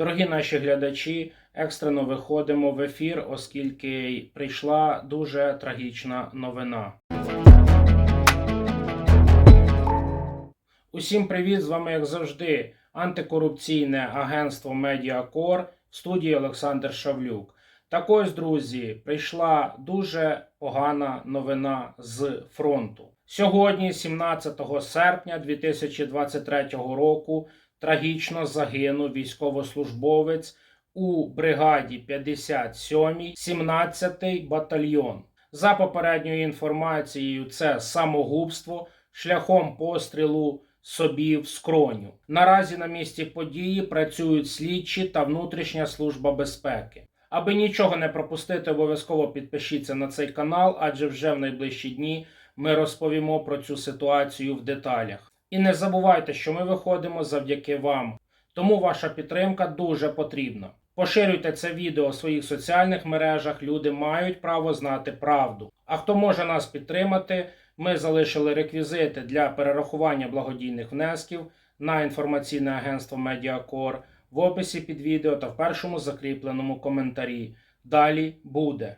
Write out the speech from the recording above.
Дорогі наші глядачі, екстрено виходимо в ефір, оскільки прийшла дуже трагічна новина. Усім привіт! З вами, як завжди, антикорупційне агентство Медіакор в студії Олександр Шавлюк. Так ось, друзі, прийшла дуже погана новина з фронту. Сьогодні, 17 серпня 2023 року, трагічно загинув військовослужбовець у бригаді 57-й, 17-й батальйон. За попередньою інформацією, це самогубство шляхом пострілу собі в скроню. Наразі на місці події працюють слідчі та внутрішня служба безпеки. Аби нічого не пропустити, обов'язково підпишіться на цей канал, адже вже в найближчі дні ми розповімо про цю ситуацію в деталях. І не забувайте, що ми виходимо завдяки вам. Тому ваша підтримка дуже потрібна. Поширюйте це відео у своїх соціальних мережах. Люди мають право знати правду. А хто може нас підтримати, ми залишили реквізити для перерахування благодійних внесків на інформаційне агентство Медіакор в описі під відео та в першому закріпленому коментарі. Далі буде.